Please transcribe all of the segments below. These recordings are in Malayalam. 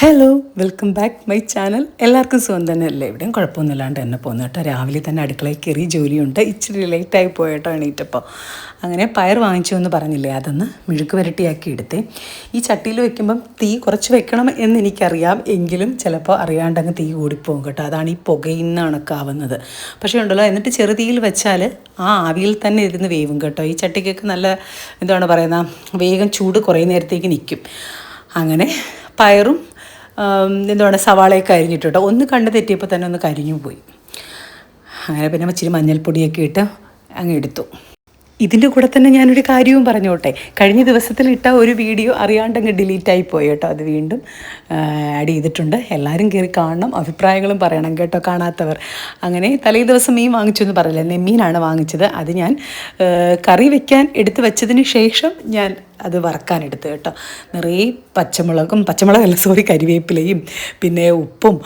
Hello welcome back my channel എല്ലാവർക്കും സുഖം തന്നെ അല്ലേ? എവിടെയും കുഴപ്പമൊന്നുമില്ലാണ്ട് തന്നെ പോകുന്നു കേട്ടോ. രാവിലെ തന്നെ അടുക്കളയിൽ കയറി ജോലിയുണ്ട്. ഇച്ചിരി ലേറ്റായി പോയിട്ടോ എണീറ്റപ്പോൾ. അങ്ങനെ പയർ വാങ്ങിച്ചു എന്ന് പറഞ്ഞില്ലേ? അതൊന്ന് മെഴുക്ക് വരട്ടിയാക്കി എടുത്തേ. ഈ ചട്ടിയിൽ വെക്കുമ്പം തീ കുറച്ച് വെക്കണം എന്ന് എനിക്കറിയാം. എങ്കിലും ചിലപ്പോൾ അറിയാണ്ട് അങ്ങ് തീ കൂടിപ്പോകും കേട്ടോ. അതാണ് ഈ പുകയിന്ന് കണക്കാവുന്നത് പക്ഷേ ഉണ്ടല്ലോ എന്നിട്ട് ചെറുതീയിൽ വെച്ചാൽ ആ ആവിയിൽ തന്നെ ഇരുന്ന് വേവും കേട്ടോ. ഈ ചട്ടിക്കൊക്കെ നല്ല എന്താണ് പറയുന്ന വേഗം ചൂട് കുറേ നേരത്തേക്ക് നിൽക്കും. അങ്ങനെ പയറും എന്താണ് സവാളയൊക്കെ അരിഞ്ഞിട്ടോ ഒന്ന് കണ്ട് തെറ്റിയപ്പോൾ തന്നെ ഒന്ന് കരിഞ്ഞു പോയി. അങ്ങനെ പിന്നെ ഇച്ചിരി മഞ്ഞൾപ്പൊടിയൊക്കെ ഇട്ട് അങ്ങ് എടുത്തു. ഇതിന്റെ കൂടെ തന്നെ ഞാനൊരു കാര്യവും പറഞ്ഞോട്ടെ. കഴിഞ്ഞ ദിവസത്തിൽ ഇട്ട ഒരു വീഡിയോ അറിയാണ്ട് അങ്ങ് ഡിലീറ്റ് ആയി പോയി കേട്ടോ. അത് വീണ്ടും ആഡ് ചെയ്തിട്ടുണ്ട്. എല്ലാവരും കയറി കാണണം അഭിപ്രായങ്ങളും പറയണം കേട്ടോ കാണാത്തവർ. അങ്ങനെ തലേ ദിവസം മീൻ വാങ്ങിച്ചു എന്ന് പറയില്ല? നെമ്മീനാണ് വാങ്ങിച്ചത്. അത് ഞാൻ കറി വെക്കാൻ എടുത്തു വെച്ചതിന് ശേഷം ഞാൻ അത് വറക്കാനെടുത്ത് കേട്ടോ. നിറയെ പച്ചമുളകും പച്ചമുളകല്ല സോറി കരിവേപ്പിലയും പിന്നെ ഉപ്പും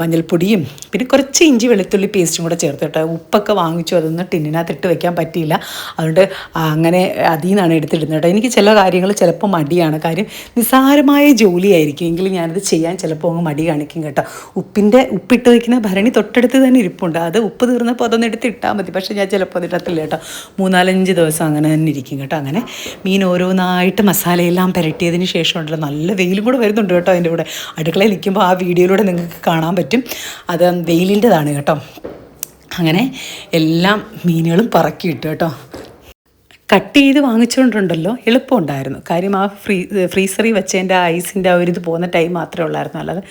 മഞ്ഞൾപ്പൊടിയും പിന്നെ കുറച്ച് ഇഞ്ചി വെളുത്തുള്ളി പേസ്റ്റും കൂടെ ചേർത്ത് കേട്ടോ. ഉപ്പൊക്കെ വാങ്ങിച്ചു അതൊന്നും ടിന്നിനകത്ത് ഇട്ട് വെക്കാൻ പറ്റിയില്ല. അതുകൊണ്ട് അങ്ങനെ അതിൽ നിന്നാണ് എടുത്തിടുന്നത് കേട്ടോ. എനിക്ക് ചില കാര്യങ്ങൾ ചിലപ്പോൾ മടിയാണ്. കാര്യം നിസ്സാരമായ ജോലിയായിരിക്കും. എങ്കിലും ഞാനത് ചെയ്യാൻ ചിലപ്പോൾ അങ്ങ് മടി കാണിക്കും കേട്ടോ. ഉപ്പിന്റെ ഉപ്പിട്ട് വയ്ക്കുന്ന ഭരണി തൊട്ടടുത്ത് തന്നെ ഇരിപ്പുണ്ട്. അത് ഉപ്പ് തീർന്നപ്പോൾ അതൊന്ന് എടുത്ത് ഇട്ടാൽ മതി. പക്ഷേ ഞാൻ ചിലപ്പോൾ അതിട്ടത്തില്ല കേട്ടോ. മൂന്നാലഞ്ച് ദിവസം അങ്ങനെ തന്നെ ഇരിക്കും കേട്ടോ. അങ്ങനെ മീൻ ഓരോന്നായിട്ട് മസാലയെല്ലാം പുരട്ടിയതിന് ശേഷം ഉണ്ടല്ലോ നല്ല വെയിലും കൂടെ വരുന്നുണ്ട് കേട്ടോ അതിന്റെ കൂടെ. അടുക്കളയിൽ നിൽക്കുമ്പോൾ ആ വീഡിയോയിലൂടെ നിങ്ങൾക്ക് കാണാൻ പറ്റും. അത് വെയിലിന്റെതാണ് കേട്ടോ. അങ്ങനെ എല്ലാം മീനുകളും പറക്കിയിട്ട് കേട്ടോ. കട്ട് ചെയ്ത് വാങ്ങിച്ചുകൊണ്ടുണ്ടല്ലോ എളുപ്പമുണ്ടായിരുന്നു. കാര്യം ആ ഫ്രീ ഫ്രീസറിൽ വെച്ചതിന്റെ ആ ഐസിന്റെ ആ ഒരു ഇത് പോകുന്ന ടൈം മാത്രമേ ഉള്ളായിരുന്നു. അല്ലാതെ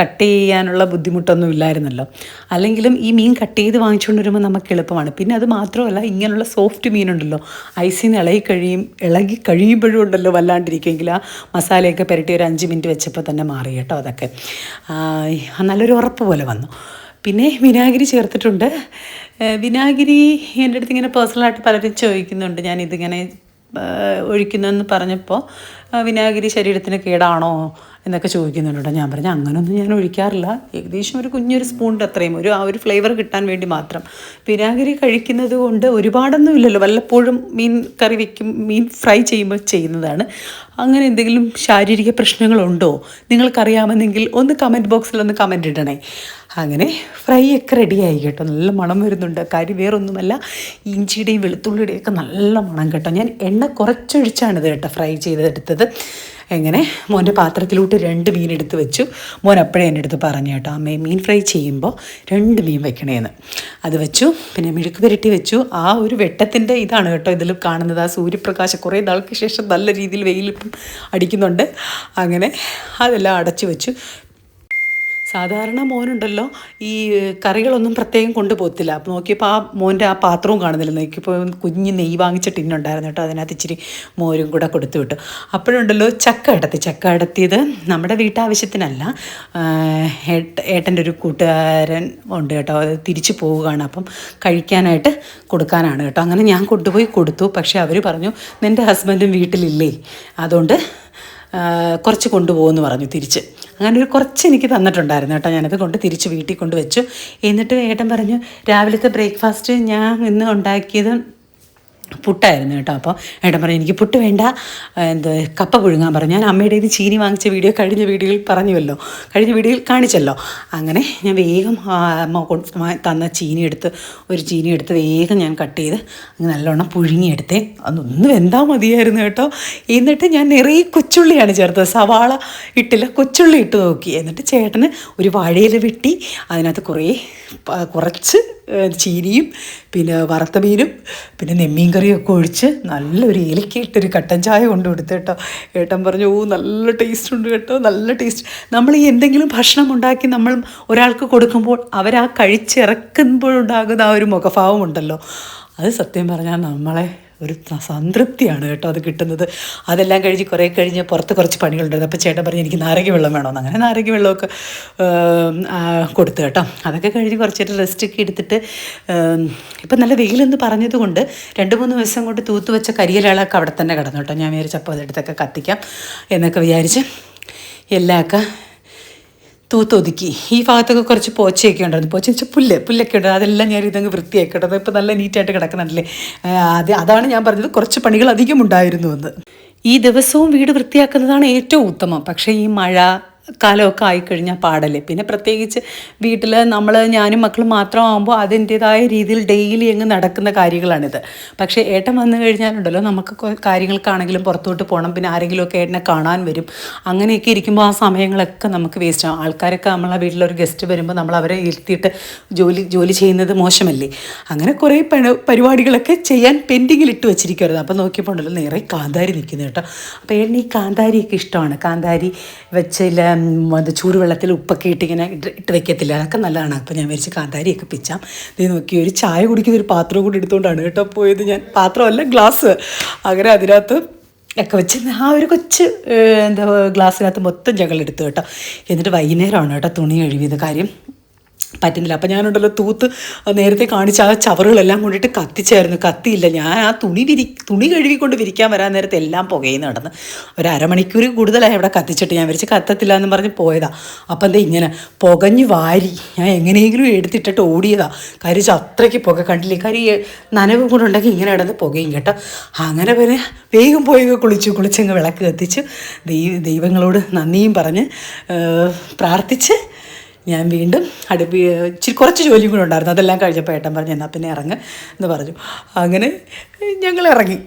കട്ട് ചെയ്യാനുള്ള ബുദ്ധിമുട്ടൊന്നും ഇല്ലായിരുന്നല്ലോ. അല്ലെങ്കിലും ഈ മീൻ കട്ട് ചെയ്ത് വാങ്ങിച്ചുകൊണ്ട് വരുമ്പോൾ നമുക്ക് എളുപ്പമാണ്. പിന്നെ അത് മാത്രമല്ല ഇങ്ങനെയുള്ള സോഫ്റ്റ് മീനുണ്ടല്ലോ. ഐസിന് ഇളകി കഴിയും ഇളകി കഴിയുമ്പോഴും ഉണ്ടല്ലോ വല്ലാണ്ടിരിക്കുമെങ്കിൽ ആ മസാലയൊക്കെ പുരട്ടി ഒരു അഞ്ച് മിനിറ്റ് വെച്ചപ്പോൾ തന്നെ മാറി കേട്ടോ അതൊക്കെ. നല്ലൊരു ഉറപ്പ് പോലെ വന്നു. പിന്നെ വിനാഗിരി ചേർത്തിട്ടുണ്ട്. വിനാഗിരി എന്റെ അടുത്ത് ഇങ്ങനെ പേഴ്സണലായിട്ട് പലരും ചോദിക്കുന്നുണ്ട്. ഞാൻ ഇതിങ്ങനെ ഒഴിക്കുന്നതെന്ന് പറഞ്ഞപ്പോൾ വിനാഗിരി ശരീരത്തിന് കേടാണോ എന്നൊക്കെ ചോദിക്കുന്നുണ്ട്. ഞാൻ പറഞ്ഞു അങ്ങനൊന്നും ഞാൻ ഒഴിക്കാറില്ല. ഏകദേശം ഒരു കുഞ്ഞൊരു സ്പൂണിന്റെ അത്രയും. ഒരു ആ ഒരു ഫ്ലേവർ കിട്ടാൻ വേണ്ടി മാത്രം. വിനാഗിരി കഴിക്കുന്നത് കൊണ്ട് ഒരുപാടൊന്നും ഇല്ലല്ലോ. വല്ലപ്പോഴും മീൻ കറി വയ്ക്കും മീൻ ഫ്രൈ ചെയ്യുമ്പോൾ ചെയ്യുന്നതാണ്. അങ്ങനെ എന്തെങ്കിലും ശാരീരിക പ്രശ്നങ്ങളുണ്ടോ? നിങ്ങൾക്കറിയാമെന്നെങ്കിൽ ഒന്ന് കമന്റ് ബോക്സിൽ ഒന്ന് കമന്റ് ഇടണേ. അങ്ങനെ ഫ്രൈ ഒക്കെ റെഡിയായി കേട്ടോ. നല്ല മണം വരുന്നുണ്ട്. കാര്യം വേറൊന്നുമല്ല ഇഞ്ചിയുടെയും വെളുത്തുള്ളിയുടെയും ഒക്കെ നല്ല മണം കേട്ടോ. ഞാൻ എണ്ണ കുറച്ചൊഴിച്ചാണിത് കേട്ടോ ഫ്രൈ ചെയ്തെടുത്തത്. എങ്ങനെ മോന്റെ പാത്രത്തിലോട്ട് രണ്ട് മീൻ എടുത്ത് വെച്ചു. മോൻ അപ്പോഴേ എന്റെ അടുത്ത് പറഞ്ഞു കേട്ടോ അമ്മേ മീൻ ഫ്രൈ ചെയ്യുമ്പോൾ രണ്ട് മീൻ വെക്കണേന്ന്. അത് വെച്ചു. പിന്നെ മെഴുക്ക് പുരട്ടി വെച്ചു. ആ ഒരു വെട്ടത്തിന്റെ ഇതാണ് കേട്ടോ ഇതിൽ കാണുന്നത്. ആ സൂര്യപ്രകാശം കുറേ നാൾക്ക് ശേഷം നല്ല രീതിയിൽ വെയിലിപ്പം അടിക്കുന്നുണ്ട്. അങ്ങനെ അതെല്ലാം അടച്ചു വെച്ചു. സാധാരണ മോനുണ്ടല്ലോ ഈ കറികളൊന്നും പ്രത്യേകം കൊണ്ടുപോകത്തില്ല. അപ്പോൾ നോക്കിയപ്പോൾ ആ മോന്റെ ആ പാത്രവും കാണുന്നില്ല. നോക്കിയപ്പോൾ കുഞ്ഞ് നെയ്യ് വാങ്ങിച്ച ടിന്നുണ്ടായിരുന്നു കേട്ടോ. അതിനകത്ത് ഇച്ചിരി മോരും കൂടെ കൊടുത്തു വിട്ടു. അപ്പോഴുണ്ടല്ലോ ചക്ക അടത്തി ചക്ക അടത്തിയത് നമ്മുടെ വീട്ടാവശ്യത്തിനല്ല. ഏട്ടന്റെ ഒരു കൂട്ടുകാരൻ ഉണ്ട് കേട്ടോ. അത് തിരിച്ചു പോവുകയാണ്. അപ്പം കഴിക്കാനായിട്ട് കൊടുക്കാനാണ് കേട്ടോ. അങ്ങനെ ഞാൻ കൊണ്ടുപോയി കൊടുത്തു. പക്ഷേ അവർ പറഞ്ഞു നിന്റെ ഹസ്ബൻഡും വീട്ടിലില്ലേ? അതുകൊണ്ട് കുറച്ച് കൊണ്ടുപോകുമെന്ന് പറഞ്ഞു തിരിച്ച്. അങ്ങനെ ഒരു കുറച്ച് എനിക്ക് തന്നിട്ടുണ്ടായിരുന്നു കേട്ടോ. ഞാനത് കൊണ്ട് തിരിച്ച് വീട്ടിൽ കൊണ്ട് വെച്ചു എന്നിട്ട് ഏട്ടൻ പറഞ്ഞു രാവിലത്തെ ബ്രേക്ക്ഫാസ്റ്റ് ഞാൻ ഇന്ന് ഉണ്ടാക്കിയത് പുട്ടായിരുന്നു കേട്ടോ. അപ്പോൾ ഏട്ടൻ പറഞ്ഞു എനിക്ക് പുട്ട് വേണ്ട. എന്താ കപ്പ പുഴുങ്ങാൻ പറഞ്ഞു. ഞാൻ അമ്മയുടെ ഇത് ചീനി വാങ്ങിച്ച വീഡിയോ കഴിഞ്ഞ വീഡിയോയിൽ പറഞ്ഞുവല്ലോ. കഴിഞ്ഞ വീഡിയോയിൽ കാണിച്ചല്ലോ. അങ്ങനെ ഞാൻ വേഗം അമ്മ കൊണ്ട് തന്ന ചീനി എടുത്ത് ഒരു ചീനി എടുത്ത് വേഗം ഞാൻ കട്ട് ചെയ്ത് അങ്ങ് നല്ലോണം പുഴുങ്ങിയെടുത്തേ. അതൊന്ന് വെന്താൽ മതിയായിരുന്നു കേട്ടോ. എന്നിട്ട് ഞാൻ നിറയെ കൊച്ചുള്ളിയാണ് ചേർത്തത്. സവാള ഇട്ടില്ല കൊച്ചുള്ളി ഇട്ട് നോക്കി. എന്നിട്ട് ചേട്ടന് ഒരു വാഴയില വെട്ടി അതിനകത്ത് കുറേ കുറച്ച് ചീനിയും പിന്നെ വറുത്ത മീനും പിന്നെ നെമ്മീൻ കറിയൊക്കെ ഒഴിച്ച് നല്ലൊരു ഇലക്കിയിട്ടൊരു കട്ടൻ ചായ കൊണ്ട് കൊടുത്തു കേട്ടോ. ഏട്ടൻ പറഞ്ഞു ഓ നല്ല ടേസ്റ്റ് ഉണ്ട് കേട്ടോ നല്ല ടേസ്റ്റ് നമ്മൾ ഈ എന്തെങ്കിലും ഭക്ഷണം ഉണ്ടാക്കി നമ്മൾ ഒരാൾക്ക് കൊടുക്കുമ്പോൾ അവരാ കഴിച്ചിറക്കുമ്പോഴുണ്ടാകുന്ന ആ ഒരു മുഖഭാവം ഉണ്ടല്ലോ. അത് സത്യം പറഞ്ഞാൽ നമ്മളെ ഒരു സംതൃപ്തിയാണ് കേട്ടോ അത് കിട്ടുന്നത്. അതെല്ലാം കഴിഞ്ഞ് കുറേ കഴിഞ്ഞ് പുറത്ത് കുറച്ച് പണികളുണ്ടായിരുന്നു. അപ്പോൾ ചേട്ടൻ പറഞ്ഞു എനിക്ക് നാരങ്ങ വെള്ളം വേണമെന്ന്. അങ്ങനെ നാരങ്ങ വെള്ളമൊക്കെ കൊടുത്തു കേട്ടോ. അതൊക്കെ കഴിഞ്ഞ് കുറച്ചൊരു റെസ്റ്റൊക്കെ എടുത്തിട്ട് ഇപ്പം നല്ല വെയിലെന്ന് പറഞ്ഞതുകൊണ്ട് രണ്ട് മൂന്ന് ദിവസം കൊണ്ട് തൂത്ത് വെച്ച കരിയിലകളൊക്കെ അവിടെ തന്നെ കിടന്നു കേട്ടോ. ഞാൻ വിചാരിച്ചപ്പോൾ അതെടുത്തൊക്കെ കത്തിക്കാം എന്നൊക്കെ വിചാരിച്ച് എല്ലാമൊക്കെ തൂത്തൊതുക്കി. ഈ ഭാഗത്തൊക്കെ കുറച്ച് പോച്ചയൊക്കെ ഉണ്ടായിരുന്നു. പോച്ച വെച്ചാൽ പുല്ല് പുല്ലൊക്കെ ഉണ്ട്. അതെല്ലാം ഞാൻ ഇതങ്ങ് വൃത്തിയാക്കി ഇപ്പം നല്ല നീറ്റായിട്ട് കിടക്കുന്നുണ്ടല്ലേ? അത് അതാണ് ഞാൻ പറഞ്ഞത്. കുറച്ച് പണികൾ അധികം ഉണ്ടായിരുന്നു എന്ന് ഈ ദിവസവും വീട് വൃത്തിയാക്കുന്നതാണ് ഏറ്റവും ഉത്തമം. പക്ഷേ ഈ മഴ കാലമൊക്കെ ആയിക്കഴിഞ്ഞാൽ പാടല്ലേ. പിന്നെ പ്രത്യേകിച്ച് വീട്ടിൽ നമ്മൾ ഞാനും മക്കളും മാത്രമാകുമ്പോൾ അതിന്റേതായ രീതിയിൽ ഡെയിലി അങ്ങ് നടക്കുന്ന കാര്യങ്ങളാണിത്. പക്ഷേ ഏട്ടൻ വന്നു കഴിഞ്ഞാലുണ്ടല്ലോ നമുക്ക് കാര്യങ്ങൾക്കാണെങ്കിലും പുറത്തോട്ട് പോകണം പിന്നെ ആരെങ്കിലുമൊക്കെ ഏട്ടനെ കാണാൻ വരും. അങ്ങനെയൊക്കെ ഇരിക്കുമ്പോൾ ആ സമയങ്ങളൊക്കെ നമുക്ക് വേസ്റ്റ് ആവും ആൾക്കാരൊക്കെ നമ്മളെ വീട്ടിലൊരു ഗസ്റ്റ് വരുമ്പോൾ നമ്മൾ അവരെ ഇരുത്തിയിട്ട് ജോലി ജോലി ചെയ്യുന്നത് മോശമല്ലേ. അങ്ങനെ കുറേ പരിപാടികളൊക്കെ ചെയ്യാൻ പെൻഡിങ്ങിൽ ഇട്ട് വെച്ചിരിക്കുമായിരുന്നു അപ്പോൾ നോക്കിയപ്പോൾ ഉണ്ടല്ലോ നേരെ കാന്താരി നിൽക്കുന്നത് കേട്ടോ. അപ്പോൾ ഏട്ടന് ഈ കാന്താരിയൊക്കെ ഇഷ്ടമാണ്. കാന്താരി വെച്ചില്ല അത് ചൂടുവെള്ളത്തിൽ ഉപ്പൊക്കെ ഇട്ട് ഇങ്ങനെ ഇട്ട് ഇട്ട് വെക്കത്തില്ല. അതൊക്കെ നല്ലതാണ്. അപ്പോൾ ഞാൻ വിചാരിച്ച് കാന്താരിയൊക്കെ പിച്ചാം. ഇത് നോക്കി ഒരു ചായ കുടിക്കുന്ന ഒരു പാത്രം കൂടി എടുത്തുകൊണ്ടാണ് കേട്ടോ പോയത് ഞാൻ. പാത്രമല്ല ഗ്ലാസ്. അങ്ങനെ അതിനകത്ത് ഒക്കെ വെച്ച് ആ ഒരു കൊച്ച് എന്താ ഗ്ലാസ്സിനകത്ത് മൊത്തം ഞങ്ങൾ എടുത്തു കേട്ടോ. എന്നിട്ട് വൈകുന്നേരമാണ് കേട്ടോ തുണി കഴുകിയത്. കാര്യം പറ്റുന്നില്ല. അപ്പം ഞാനുണ്ടല്ലോ തൂത്ത് നേരത്തെ കാണിച്ച ആ ചവറുകളെല്ലാം കൊണ്ടിട്ട് കത്തിച്ചായിരുന്നു. കത്തിയില്ല. ഞാൻ ആ തുണി വിരി തുണി കഴുകിക്കൊണ്ട് വിരിക്കാൻ വരാൻ നേരത്തെ എല്ലാം പുകയിൽ നടന്ന് ഒരു അരമണിക്കൂർ കൂടുതലായി അവിടെ കത്തിച്ചിട്ട് ഞാൻ വിരിച്ച് കത്തത്തില്ല എന്ന് പറഞ്ഞ് പോയതാ. അപ്പം എന്താ ഇങ്ങനെ പുകഞ്ഞു വാരി ഞാൻ എങ്ങനെയെങ്കിലും എടുത്തിട്ടിട്ട് ഓടിയതാ. കാര്യം അത്രയ്ക്ക് പുക കണ്ടില്ലേ? കരി നനവ് കൊണ്ടുണ്ടെങ്കിൽ ഇങ്ങനെ കിടന്ന് പുകയും കേട്ടോ. അങ്ങനെ പിന്നെ വേഗം പോയി കുളിച്ചു. കുളിച്ചങ്ങ് വിളക്ക് കത്തിച്ച് ദൈവ ദൈവങ്ങളോട് നന്ദിയും പറഞ്ഞ് പ്രാർത്ഥിച്ച് ഞാൻ വീണ്ടും അടുപ്പി ഇച്ചിരി കുറച്ച് ജോലിയും കൂടെ ഉണ്ടായിരുന്നു. അതെല്ലാം കഴിഞ്ഞപ്പോൾ ഏട്ടൻ പറഞ്ഞു എന്നാൽ പിന്നെ ഇറങ്ങ് എന്ന് പറഞ്ഞു. അങ്ങനെ ഞങ്ങൾ ഇറങ്ങി.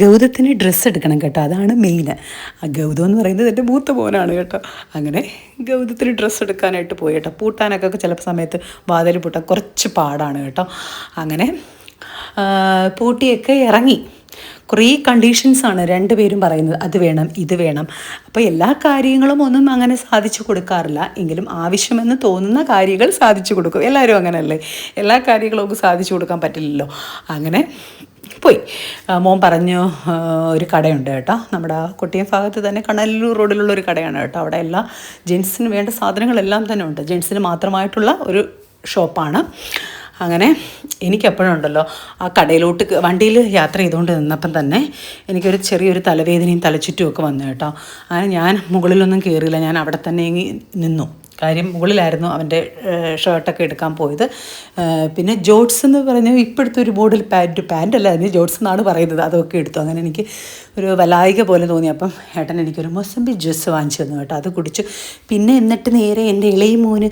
ഗൗതത്തിന് ഡ്രസ്സ് എടുക്കണം കേട്ടോ. അതാണ് മെയിൻ ആ ഗൗതം എന്ന് പറയുന്നത് എന്റെ മൂത്ത മോനാണ് കേട്ടോ. അങ്ങനെ ഗൗതത്തിന് ഡ്രസ്സ് എടുക്കാനായിട്ട് പോയി കേട്ടോ. പൂട്ടാനൊക്കെ ചിലപ്പോൾ സമയത്ത് വാതിൽ പൂട്ടാൻ കുറച്ച് പാടാണ് കേട്ടോ. അങ്ങനെ പൂട്ടിയൊക്കെ ഇറങ്ങി. കുറേ കണ്ടീഷൻസാണ് രണ്ടുപേരും പറയുന്നത് അത് വേണം ഇത് വേണം. അപ്പോൾ എല്ലാ കാര്യങ്ങളും ഒന്നും അങ്ങനെ സാധിച്ചു കൊടുക്കാറില്ല. എങ്കിലും ആവശ്യമെന്ന് തോന്നുന്ന കാര്യങ്ങൾ സാധിച്ചു കൊടുക്കും. എല്ലാവരും അങ്ങനെയല്ലേ എല്ലാ കാര്യങ്ങളും നമുക്ക് സാധിച്ചു കൊടുക്കാൻ പറ്റില്ലല്ലോ. അങ്ങനെ പോയി. മോൻ പറഞ്ഞു ഒരു കടയുണ്ട് കേട്ടോ. നമ്മുടെ കൊട്ടിയം ഭാഗത്ത് തന്നെ കണലൂർ റോഡിലുള്ള ഒരു കടയാണ് കേട്ടോ. അവിടെ എല്ലാ ജെൻസിന് വേണ്ട സാധനങ്ങളെല്ലാം തന്നെ ഉണ്ട്. ജെൻസിന് മാത്രമായിട്ടുള്ള ഒരു ഷോപ്പാണ് അങ്ങനെ എനിക്കെപ്പോഴും ഉണ്ടല്ലോ ആ കടയിലോട്ട് വണ്ടിയിൽ യാത്ര ചെയ്തുകൊണ്ട് നിന്നപ്പം തന്നെ എനിക്കൊരു ചെറിയൊരു തലവേദനയും തലച്ചുറ്റും ഒക്കെ വന്നു കേട്ടോ. അങ്ങനെ ഞാൻ മുകളിലൊന്നും കയറിയില്ല ഞാൻ അവിടെ തന്നെ നിന്നു. കാര്യം മുകളിലായിരുന്നു അവന്റെ ഷർട്ടൊക്കെ എടുക്കാൻ പോയത്. പിന്നെ ജോട്സ് എന്ന് പറഞ്ഞ ഇപ്പോഴത്തെ ഒരു ബോർഡിൽ പാന്റ് പാന്റ് അല്ല അതിന് ജോട്സ് എന്നാണ് പറയുന്നത്. അതൊക്കെ എടുത്തു. അങ്ങനെ എനിക്ക് ഒരു വലായിക പോലെ തോന്നി. അപ്പം ഏട്ടൻ എനിക്കൊരു മൊസമ്പി ജ്യൂസ് വാങ്ങിച്ചു തന്നു കേട്ടോ. അത് കുടിച്ചു പിന്നെ എന്നിട്ട് നേരെ എന്റെ ഇളയ മോന്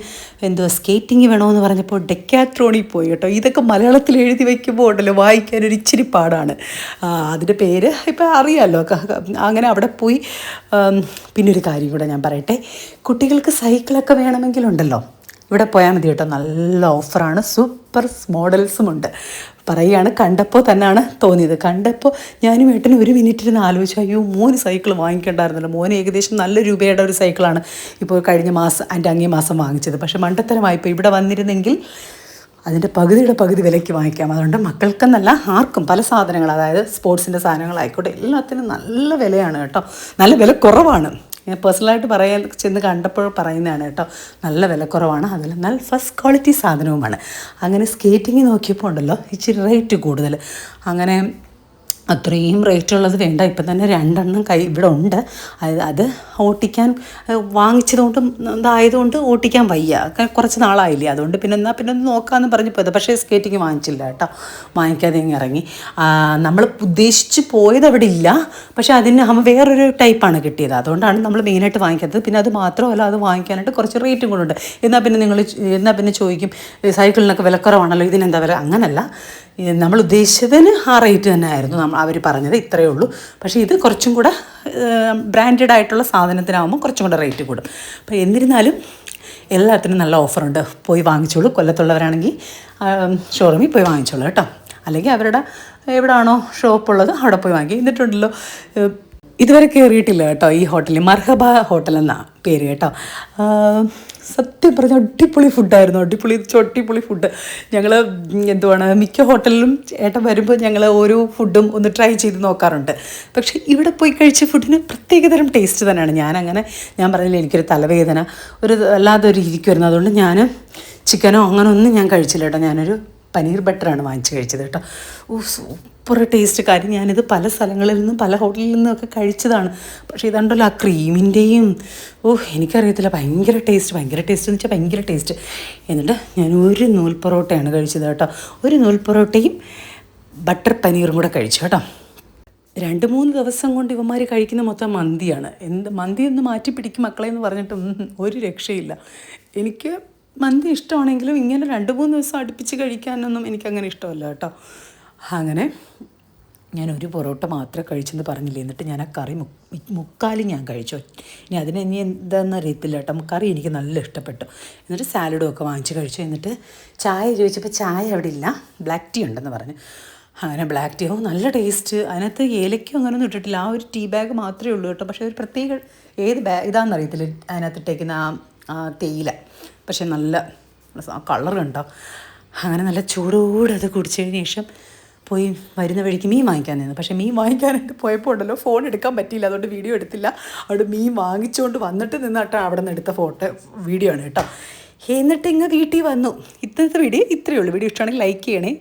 എന്തോ സ്കേറ്റിംഗ് വേണമെന്ന് പറഞ്ഞപ്പോൾ ഡെക്കാത്രോണിൽ പോയി കേട്ടോ. ഇതൊക്കെ മലയാളത്തിൽ എഴുതി വയ്ക്കുമ്പോൾ ഉണ്ടല്ലോ വായിക്കാൻ ഒരു ഇച്ചിരി പാടാണ്. അതിന്റെ പേര് ഇപ്പം അറിയാമല്ലോ. അങ്ങനെ അവിടെ പോയി. പിന്നെ ഒരു കാര്യം കൂടെ ഞാൻ പറയട്ടെ. കുട്ടികൾക്ക് സൈക്കിളൊക്കെ വേണമെങ്കിലുണ്ടല്ലോ. ഇവിടെ പോയാൽ മതി കേട്ടോ. നല്ല ഓഫറാണ് സൂപ്പർ മോഡൽസും ഉണ്ട് പറയുകയാണ് കണ്ടപ്പോൾ തന്നെയാണ് തോന്നിയത്. കണ്ടപ്പോൾ ഞാനും ഏട്ടനും ഒരു മിനിറ്റിന് ആലോചിച്ചു. അയ്യോ മോന് സൈക്കിൾ വാങ്ങിക്കണ്ടായിരുന്നല്ലോ. മോന് ഏകദേശം നല്ല രൂപയുടെ ഒരു സൈക്കിളാണ് ഇപ്പോൾ കഴിഞ്ഞ മാസം അതിന്റെ അങ്ങേ മാസം വാങ്ങിച്ചത്. പക്ഷേ മണ്ടത്തരമായിപ്പോൾ ഇവിടെ വന്നിരുന്നെങ്കിൽ അതിന്റെ പകുതിയുടെ പകുതി വിലയ്ക്ക് വാങ്ങിക്കാം. അതുകൊണ്ട് മക്കൾക്കെന്നല്ല ആർക്കും പല സാധനങ്ങൾ അതായത് സ്പോർട്സിന്റെ സാധനങ്ങളായിക്കോട്ടെ എല്ലാത്തിനും നല്ല വിലയാണ് കേട്ടോ. നല്ല വില കുറവാണ്. ഞാൻ പേഴ്സണലായിട്ട് പറയാൻ ചെന്ന് കണ്ടപ്പോൾ പറയുന്നതാണ് കേട്ടോ. നല്ല വിലക്കുറവാണ്. അതിൽ നല്ല ഫസ്റ്റ് ക്വാളിറ്റി സാധനവുമാണ്. അങ്ങനെ സ്കേറ്റിംഗ് നോക്കിയപ്പോൾ ഉണ്ടല്ലോ ഇച്ചിരി റേറ്റ് കൂടുതൽ. അങ്ങനെ അത്രയും റേറ്റ് ഉള്ളത് വേണ്ട. ഇപ്പം തന്നെ രണ്ടെണ്ണം കൈ ഇവിടെ ഉണ്ട്. അത് അത് ഓട്ടിക്കാൻ വാങ്ങിച്ചതുകൊണ്ട് ഇതായതുകൊണ്ട് ഓട്ടിക്കാൻ വയ്യ. കുറച്ച് നാളായില്ലേ? അതുകൊണ്ട് പിന്നെ എന്നാൽ പിന്നെ ഒന്ന് നോക്കാമെന്ന് പറഞ്ഞ് പോയത് പക്ഷേ സ്കേറ്റിങ് വാങ്ങിച്ചില്ല കേട്ടോ. വാങ്ങിക്കാതെ ഇങ്ങ് ഇറങ്ങി. നമ്മൾ ഉദ്ദേശിച്ച് പോയത് അവിടെ ഇല്ല. പക്ഷേ അതിന് അവൻ വേറൊരു ടൈപ്പാണ് കിട്ടിയത്. അതുകൊണ്ടാണ് നമ്മൾ മെയിനായിട്ട് വാങ്ങിക്കാത്തത്. പിന്നെ അത് മാത്രമല്ല അത് വാങ്ങിക്കാനായിട്ട് കുറച്ച് റേറ്റും കൂടെ ഉണ്ട്. എന്നാൽ പിന്നെ നിങ്ങൾ എന്നാൽ പിന്നെ ചോദിക്കും "ഈ സൈക്കിളിനൊക്കെ വിലക്കുറവാണല്ലോ? ഇതിനെന്താ വില? അങ്ങനല്ല. നമ്മൾ ഉദ്ദേശിച്ചതിന് ആ റേറ്റ് തന്നെ ആയിരുന്നു നമ്മൾ അവർ പറഞ്ഞത് ഇത്രയേ ഉള്ളൂ. പക്ഷേ ഇത് കുറച്ചും കൂടെ ബ്രാൻഡഡ് ആയിട്ടുള്ള സാധനത്തിനാകുമ്പോൾ കുറച്ചും കൂടെ റേറ്റ് കൂടും. അപ്പോൾ എന്നിരുന്നാലും എല്ലാത്തിനും നല്ല ഓഫറുണ്ട് പോയി വാങ്ങിച്ചോളൂ. കൊല്ലത്തുള്ളവരാണെങ്കിൽ ഷോറൂമിൽ പോയി വാങ്ങിച്ചോളൂ കേട്ടോ. അല്ലെങ്കിൽ അവരുടെ എവിടെയാണോ ഷോപ്പുള്ളത് അവിടെ പോയി വാങ്ങി. എന്നിട്ടുണ്ടല്ലോ ഇതുവരെ കയറിയിട്ടില്ല കേട്ടോ ഈ ഹോട്ടലിൽ മർഹബ ഹോട്ടൽ എന്നാണ് പേര് കേട്ടോ. സത്യം പറഞ്ഞാൽ അടിപൊളി ഫുഡായിരുന്നു അടിപൊളി അടിപൊളി ഫുഡ് ഞങ്ങൾ എന്തുവാണ് മിക്ക ഹോട്ടലിലും ഏട്ടൻ വരുമ്പോൾ ഞങ്ങൾ ഓരോ ഫുഡും ഒന്ന് ട്രൈ ചെയ്ത് നോക്കാറുണ്ട്. പക്ഷേ ഇവിടെ പോയി കഴിച്ച ഫുഡിന് പ്രത്യേകതരം ടേസ്റ്റ് തന്നെയാണ്. ഞാനങ്ങനെ ഞാൻ പറഞ്ഞില്ല എനിക്കൊരു തലവേദന ഒരു അല്ലാതെ ഒരു ഇരിക്കുമായിരുന്നു അതുകൊണ്ട് ഞാൻ ചിക്കനോ അങ്ങനെ ഒന്നും ഞാൻ കഴിച്ചില്ല കേട്ടോ. ഞാനൊരു പനീർ ബട്ടറാണ് വാങ്ങിച്ച് കഴിച്ചത് കേട്ടോ. ഓ സൂപ്പർ ടേസ്റ്റ് കാര്യം. ഞാനിത് പല സ്ഥലങ്ങളിൽ നിന്നും പല ഹോട്ടലിൽ നിന്നും ഒക്കെ കഴിച്ചതാണ്. പക്ഷേ ഇതുണ്ടല്ലോ ആ ക്രീമിന്റെയും ഓ എനിക്കറിയത്തില്ല. ഭയങ്കര ടേസ്റ്റ് ഭയങ്കര ടേസ്റ്റ് എന്ന് വെച്ചാൽ ഭയങ്കര ടേസ്റ്റ്. എന്നിട്ട് ഞാൻ ഒരു നൂൽ പൊറോട്ടയാണ് കഴിച്ചത് കേട്ടോ. ഒരു നൂൽ പൊറോട്ടയും ബട്ടർ പനീറും കൂടെ കഴിച്ചു കേട്ടോ. രണ്ട് മൂന്ന് ദിവസം കൊണ്ട് ഇവന്മാർ കഴിക്കുന്ന മൊത്തം മന്തിയാണ്. എന്ത് മന്തി ഒന്ന് മാറ്റി പിടിക്കും മക്കളെ എന്ന് പറഞ്ഞിട്ട് ഒരു രക്ഷയില്ല. എനിക്ക് മന്തി ഇഷ്ടമാണെങ്കിലും ഇങ്ങനെ രണ്ട് മൂന്ന് ദിവസം അടുപ്പിച്ച് കഴിക്കാനൊന്നും എനിക്കങ്ങനെ ഇഷ്ടമല്ല കേട്ടോ. അങ്ങനെ ഞാൻ ഒരു പൊറോട്ട മാത്രമേ കഴിച്ചെന്ന് പറഞ്ഞില്ലേ എന്നിട്ട് ഞാൻ ആ കറി മുക്കാലി ഞാൻ കഴിച്ചു. ഇനി അതിന് ഇനി എന്താണെന്ന് അറിയത്തില്ല കേട്ടോ. കറി എനിക്ക് നല്ല ഇഷ്ടപ്പെട്ടു. എന്നിട്ട് സാലഡും ഒക്കെ വാങ്ങിച്ച് കഴിച്ചു. എന്നിട്ട് ചായ ചോദിച്ചപ്പോൾ ചായ അവിടെ ഇല്ല. ബ്ലാക്ക് ടീ ഉണ്ടെന്ന് പറഞ്ഞു. അങ്ങനെ ബ്ലാക്ക് ടീ ഓ നല്ല ടേസ്റ്റ് അതിനകത്ത് ഏലയ്ക്കും അങ്ങനെയൊന്നും ഇട്ടിട്ടില്ല. ആ ഒരു ടീ ബാഗ് മാത്രമേ ഉള്ളൂ കേട്ടോ. പക്ഷേ ഒരു പ്രത്യേക ഏത് ബാഗ് ഇതാണെന്ന് അറിയത്തില്ല. അതിനകത്ത് ഇട്ടേക്കുന്ന ആ തേയില. പക്ഷേ നല്ല കളർ കണ്ടോ അങ്ങനെ നല്ല ചൂടോടെ അത് കുടിച്ചതിന് ശേഷം പോയി വരുന്ന വഴിക്ക് മീൻ വാങ്ങിക്കാൻ നിന്ന്. പക്ഷേ മീൻ വാങ്ങിക്കാനായിട്ട് പോയപ്പോൾ ഉണ്ടല്ലോ ഫോൺ എടുക്കാൻ പറ്റിയില്ല. അതുകൊണ്ട് വീഡിയോ എടുത്തില്ല. അവിടെ മീൻ വാങ്ങിച്ചുകൊണ്ട് വന്നിട്ട് നിന്നിട്ട് അവിടെ നിന്ന് എടുത്ത ഫോട്ടോ വീഡിയോ ആണ് കേട്ടോ. എന്നിട്ട് ഇങ്ങ് വീട്ടിൽ വന്നു. ഇന്നത്തെ വീഡിയോ ഇത്രയേ ഉള്ളൂ. വീഡിയോ ഇഷ്ടമാണെങ്കിൽ ലൈക്ക് ചെയ്യണേ.